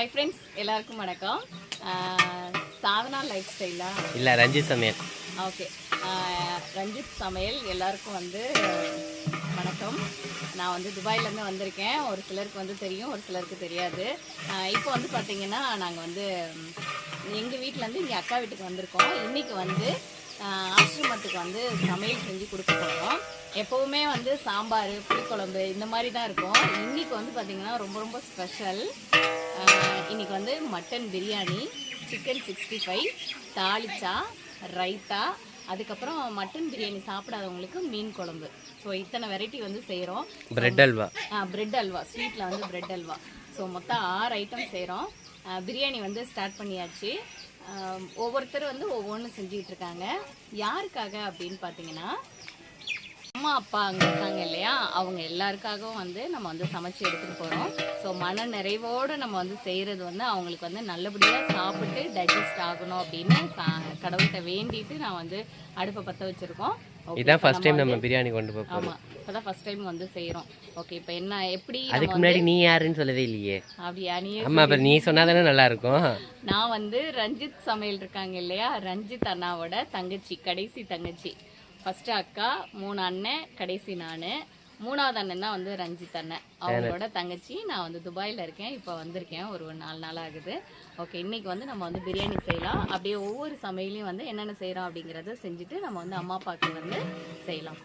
Hi friends எல்லாருக்கும் வணக்கம். Sadhana life ஸ்டைலா இல்லை ரஞ்சித் சமையல். ஓகே ரஞ்சித் சமையல் எல்லாருக்கும் வந்து வணக்கம். நான் வந்து துபாயிலேருந்து வந்திருக்கேன். ஒரு சிலருக்கு வந்து தெரியும் ஒரு சிலருக்கு தெரியாது. இப்போ வந்து பார்த்தீங்கன்னா நாங்கள் வந்து எங்கள் வீட்டிலேருந்து இங்கே அக்கா வீட்டுக்கு வந்திருக்கோம். இன்றைக்கி வந்து ஆசிரமத்துக்கு வந்து சமையல் செஞ்சு கொடுக்க போகிறோம் எப்போவுமே வந்து சாம்பார் புளிக்குழம்பு இந்த மாதிரி தான் இருக்கும். இன்றைக்கி வந்து பார்த்திங்கன்னா ரொம்ப ரொம்ப ஸ்பெஷல் இன்னைக்கு வந்து mutton biryani chicken sixty five தாளிச்சா raita அதுக்கப்புறம் மட்டன் பிரியாணி சாப்பிடாதவங்களுக்கு மீன் குழம்பு. ஸோ இத்தனை வெரைட்டி வந்து செய்கிறோம் பிரெட் அல்வா? பிரெட் அல்வா. ஸ்வீட்டில் வந்து பிரெட் அல்வா. ஸோ மொத்தம் ஆறு ஐட்டம் செய்கிறோம் பிரியாணி வந்து ஸ்டார்ட் பண்ணியாச்சு. ஒவ்வொருத்தர் வந்து ஒவ்வொன்றும் செஞ்சுக்கிட்டு இருக்காங்க. யாருக்காக அப்படின்னு பார்த்தீங்கன்னா அம்மா அப்பா அங்கே இருக்காங்க இல்லையா? அவங்க எல்லாருக்காகவும் வந்து நம்ம வந்து சமைச்சு எடுத்துகிட்டு போகிறோம் ஸோ மன நிறைவோடு நம்ம வந்து செய்கிறது வந்து அவங்களுக்கு வந்து நல்லபடியாக சாப்பிட்டு டைஜஸ்ட் ஆகணும் அப்படின்னு கடவுள்கிட்ட வேண்டிட்டு நான் வந்து அடுப்பை பற்ற வச்சுருக்கோம். இதான் ஃபர்ஸ்ட் டைம் நம்ம பிரியாணி கொண்டு போக ஆமாம் இப்போ தான் ஃபஸ்ட் டைம் வந்து செய்கிறோம் ஓகே இப்போ என்ன எப்படி அதுக்கு முன்னாடி நீ யாருன்னு சொல்லவே இல்லையே. அப்படியா நீயே ஆமா அப்புறம் நீ சொன்னாதானே நல்லா இருக்கும் நான் வந்து ரஞ்சித் சமையல் இருக்காங்க இல்லையா? ரஞ்சித் அண்ணாவோட தங்கச்சி கடைசி தங்கச்சி. ஃபர்ஸ்ட் அக்கா மூணு அண்ணன் கடைசி நான். மூணாவது அண்ணன் தான் வந்து ரஞ்சித் அண்ணன். அவங்களோட தங்கச்சி. நான் வந்து துபாயில் இருக்கேன். இப்போ வந்திருக்கேன். ஒரு ஒரு நாலு நாள் ஆகுது. ஓகே இன்னைக்கு வந்து நம்ம வந்து பிரியாணி செய்யலாம். அப்படியே ஒவ்வொரு சமையலையும் வந்து என்னென்ன செய்கிறோம் அப்படிங்கிறத செஞ்சுட்டு நம்ம வந்து அம்மா அப்பாவுக்கு வந்து செய்யலாம்.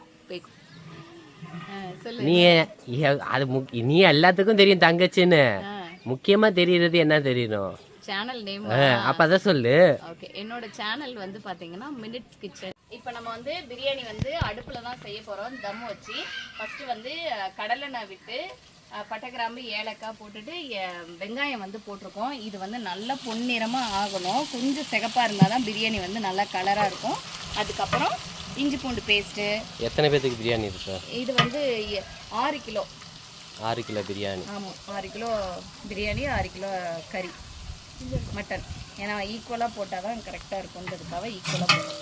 சொல்லு. நீ அது நீ எல்லாத்துக்கும் தெரியும் தங்கச்சின்னு. முக்கியமா தெரியறது என்ன தெரியணும் சேனல் நேம் ஆ, அப்ப அதான் சொல்லு. ஓகே என்னோட சேனல் வந்து பாத்தீங்கன்னா மினிட்ஸ் கிச்சன் இப்போ நம்ம வந்து பிரியாணி வந்து அடுப்புல தான் செய்ய போறோம். தம் வச்சு ஃபர்ஸ்ட் வந்து கடலெண்ணெய் விட்டு பட்டை கிராம்பு ஏலக்காய் போட்டுட்டு வெங்காயம் வந்து போட்டிருக்கோம். இது வந்து நல்லா பொன்னிறமா ஆகணும். கொஞ்சம் சிகப்பா இருந்தால் தான் பிரியாணி வந்து நல்லா கலரா இருக்கும். அதுக்கப்புறம் இஞ்சி பூண்டு பேஸ்ட்டு எத்தனை பேத்துக்கு பிரியாணி இருக்கு இது வந்து ஆறு கிலோ. ஆறு கிலோ பிரியாணி. ஆமாம் ஆறு கிலோ பிரியாணி ஆறு கிலோ கறி மட்டன். ஏன்னா ஈக்குவலாக போட்டால் தான் கரெக்டாக இருக்குன்றதுக்காக ஈக்குவலாக போட்டோம்.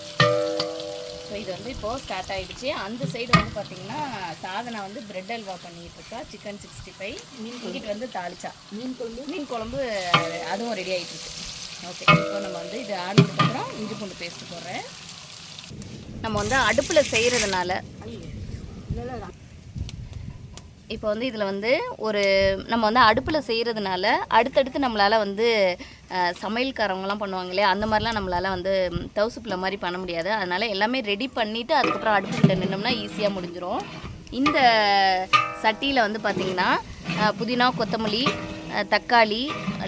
ஸோ இது வந்து இப்போது ஸ்டார்ட் ஆகிடுச்சு அந்த சைடு வந்து பார்த்தீங்கன்னா சாதனா வந்து பிரெட் அல்வா பண்ணிட்டு இருக்கா சிக்கன் சிக்ஸ்டி ஃபைவ் இங்கிட்டு வந்து தாளிச்சா. மீன் குழம்பு? மீன் குழம்பு அதுவும் ரெடி ஆகிட்டு இருக்கு ஓகே இப்போ நம்ம வந்து இது ஆனதுக்கப்புறம் இஞ்சி பூண்டு பேஸ்ட் போடுறேன். நம்ம வந்து அடுப்பில் செய்கிறதுனால இப்போ வந்து இதில் வந்து ஒரு நம்ம வந்து அடுப்பில் செய்கிறதுனால அடுத்தடுத்து நம்மளால் வந்து அஹ், சமையல்காரவங்கலாம் பண்ணுவாங்க இல்லையா? அந்த மாதிரிலாம் நம்மளால் வந்து தவுசுப்பில் மாதிரி பண்ண முடியாது. அதனால் எல்லாமே ரெடி பண்ணிவிட்டு அதுக்கப்புறம் அடுப்புக்கிட்ட நின்னோம்னா ஈஸியாக முடிஞ்சிரும். இந்த சட்டியில் வந்து பார்த்திங்கன்னா புதினா கொத்தமல்லி தக்காளி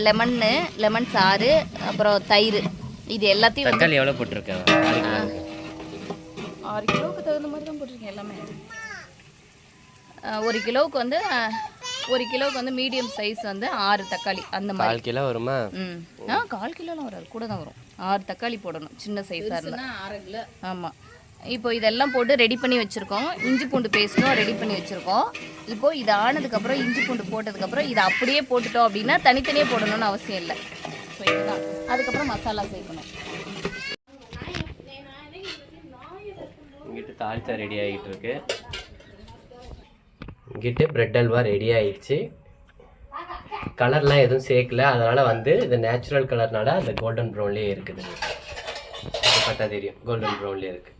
லெமன்னு லெமன் சாறு அப்புறம் தயிர். இது எல்லாத்தையும் தக்காளி எவ்வளவு போட்டிருக்க? ஆறு கிலோவுக்கு தகுந்த மாதிரி தான் போட்டிருக்கேன் எல்லாமே. ஒரு கிலோவுக்கு வந்து ஒரு கிலோவுக்கு வந்து மீடியம் சைஸ் வந்து ஆறு தக்காளி அந்த மாதிரி. கால் கிலோ வருமா? ம். ஆ கால் கிலோலாம் வராது கூட தான் வரும். ஆறு தக்காளி போடணும் சின்ன சைஸாக இருந்தால் ஆறு கிலோ. ஆமாம் இப்போ இதெல்லாம் போட்டு ரெடி பண்ணி வச்சுருக்கோம். இஞ்சி பூண்டு பேஸ்ட்டும் ரெடி பண்ணி வச்சுருக்கோம். இப்போ இது ஆனதுக்கப்புறம் இஞ்சி பூண்டு போட்டதுக்கப்புறம் இதை அப்படியே போட்டுட்டோம் அப்படின்னா தனித்தனியாக போடணும்னு அவசியம் இல்லை. ஸோ இதுதான். அதுக்கப்புறம் மசாலா சேர்க்கணும். இங்கிட்டு தாளிச்சா ரெடி ஆகிட்டு இருக்கு. இங்கிட்டு பிரெட் அல்வா ரெடி ஆயிடுச்சு. கலர்லாம் எதுவும் சேர்க்கல. அதனால் வந்து இது நேச்சுரல் கலர்னால அந்த கோல்டன் ப்ரௌன்லேயே இருக்குது. பட்டா பார்த்தா தெரியும். கோல்டன் ப்ரௌன்லேயே இருக்கு.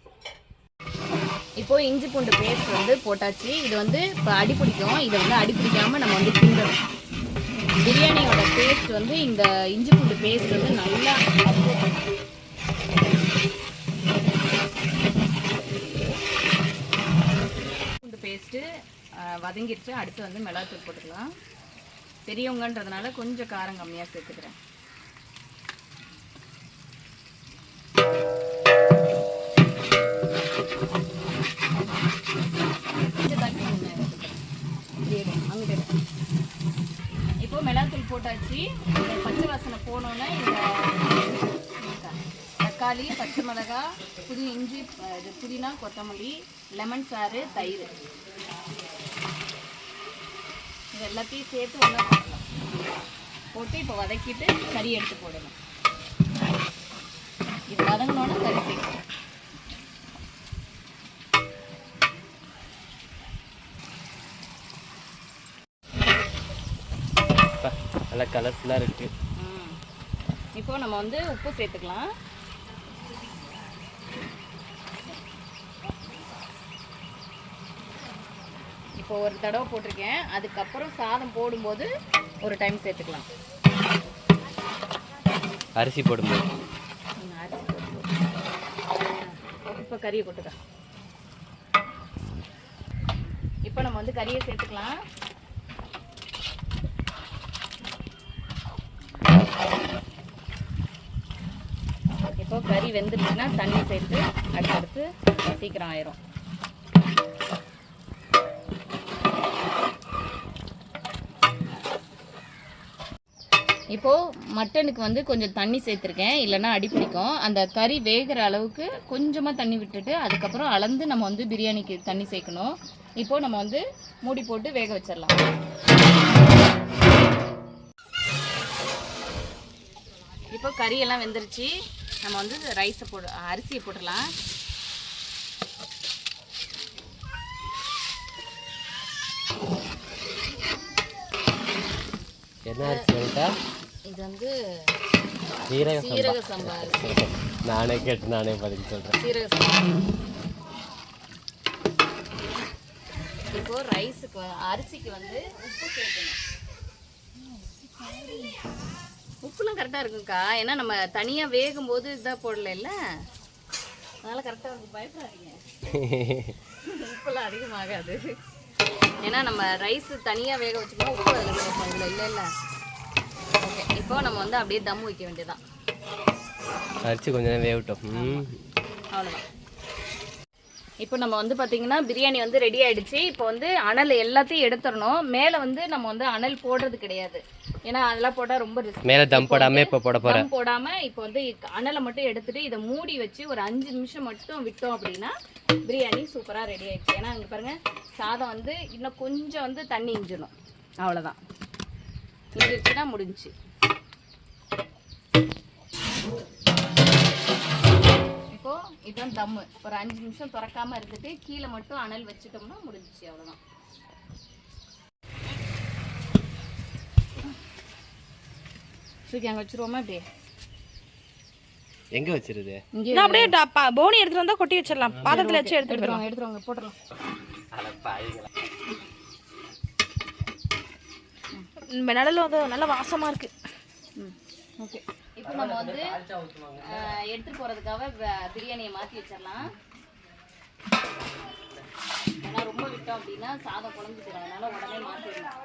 இப்போ இஞ்சி பூண்டு பேஸ்ட் வந்து போட்டாச்சு. இது வந்து இப்போ அடி பிடிக்கும். இதை வந்து அடி பிடிக்காம நம்ம வந்து கிண்டணும் பிரியாணியோட பேஸ்ட் வந்து இந்த இஞ்சி பூண்டு பேஸ்ட் வந்து நல்லா absorb பண்ணும். பூண்டு பேஸ்ட்டு வதங்கிடுச்சு அடுத்து வந்து மிளகாத்தூள் போட்டுக்கலாம். பெரியவங்கன்றதுனால கொஞ்சம் காரம் கம்மியாக சேர்த்துக்கிறேன். இப்போ மிளகாத்தூள் போட்டாச்சு. பச்சை வாசனை போனோன்னே இந்த தக்காளி பச்சை மிளகாய் புதி இஞ்சி இது புதினா கொத்தமல்லி லெமன் சாறு தயிர். இது எல்லாத்தையும் சேர்த்து ஒன்றா போடலாம் போட்டு இப்போ வதக்கிட்டு கறி எடுத்து போடணும். இது வதங்கினோன்னா கறி சேர்க்கணும். நல்லா கலர்ஃபுல்லாக இருக்குது ம். இப்போ நம்ம வந்து உப்பு சேர்த்துக்கலாம். இப்போ ஒரு தடவை போட்டிருக்கேன். அதுக்கப்புறம் சாதம் போடும்போது ஒரு டைம் சேர்த்துக்கலாம். அரிசி போடும்போது. அரிசி போடும்போது. இப்போ கறியை கொட்டுக்க இப்போ நம்ம வந்து கறியை சேர்த்துக்கலாம். இப்போ கறி வெந்துருச்சுன்னா தண்ணி சேர்த்து அடுத்தடுத்து சீக்கிரம் ஆயிரும். இப்போது மட்டனுக்கு வந்து கொஞ்சம் தண்ணி சேர்த்துருக்கேன். இல்லைன்னா அடி பிடிக்கும். அந்த கறி வேகிற அளவுக்கு கொஞ்சமாக தண்ணி விட்டுட்டு அதுக்கப்புறம் அளந்து நம்ம வந்து பிரியாணிக்கு தண்ணி சேர்க்கணும். இப்போது நம்ம வந்து மூடி போட்டு வேக வச்சிடலாம். இப்போ கறியெல்லாம் வெந்துருச்சு. நம்ம வந்து ரைஸை போடு அரிசியை போட்டுடலாம். என்ன அரிசி இது வந்து சீரக சீரக சம்பா. நானே கேட்டு நானே பதில் சொல்கிறேன் சீரக சம்பா. இப்போ ரைஸுக்கு அரிசிக்கு வந்து உப்பு சேர்க்கணும். உப்புலாம் கரெக்டாக இருக்கும்க்கா. ஏன்னா நம்ம தனியாக வேகும் போது இதாக போடல அதனால் கரெக்டாக இருக்கும் பயப்படாதீங்க. உப்புலாம் அதிகமாகாது. ஏன்னா நம்ம ரைஸ் தனியாக வேக வச்சுக்கணும் உப்பு அதில் சேர்ப்போம் இதில் இல்லை இல்லை ஓகே இப்போ நம்ம வந்து அப்படியே தம் வைக்க வேண்டியதான் அரிசி கொஞ்ச நேரம் வேகட்டும். அவ்வளோதான் இப்போ நம்ம வந்து பார்த்தீங்கன்னா பிரியாணி வந்து ரெடி ஆயிடுச்சு. இப்போ வந்து அனல் எல்லாத்தையும் எடுத்துடணும். மேலே வந்து நம்ம வந்து அனல் போடுறது கிடையாது. ஏன்னா அதெல்லாம் போட்டால் ரொம்ப ரிஸ்க் மேலே தம் போடாமல் இப்போ போட போகிறேன் தம் போடாம இப்போ வந்து அனலை மட்டும் எடுத்துட்டு இதை மூடி வச்சு ஒரு அஞ்சு நிமிஷம் மட்டும் விட்டோம் அப்படின்னா பிரியாணி சூப்பராக ரெடி ஆயிடுச்சு. ஏன்னா இங்கே பாருங்க சாதம் வந்து இன்னும் கொஞ்சம் வந்து தண்ணி இஞ்சிடும் அவ்வளோதான் இஞ்சிருச்சுன்னா முடிஞ்சுச்சு. இப்போ இதுதான் தம்மு ஒரு அஞ்சு நிமிஷம் திறக்காம இருந்துட்டு கீழே மட்டும் அனல் வச்சுட்டோம்னா முடிஞ்சுச்சு அவ்வளோதான் தூக்கி அங்கே வச்சுருவோமா இப்படி எங்கே வச்சிருது? இங்கே நான் அப்படியே டப்பா- போனி எடுத்துட்டு வந்தா கொட்டி வச்சிடலாம். பாத்திரத்துல வச்சு எடுத்துட்டு எடுத்துருவாங்க எடுத்துருவாங்க போட்டுடலாம். இந்த நிழல் வந்து நல்ல வாசமாக இருக்கு. ஓகே. இப்போ நம்ம வந்து எடுத்து போகிறதுக்காக பிரியாணியை மாற்றி வச்சிடலாம். ஏன்னா ரொம்ப விட்டோம் அப்படின்னா சாதம் குழம்பு அதனால் அதனால உடனே மாற்றிடலாம்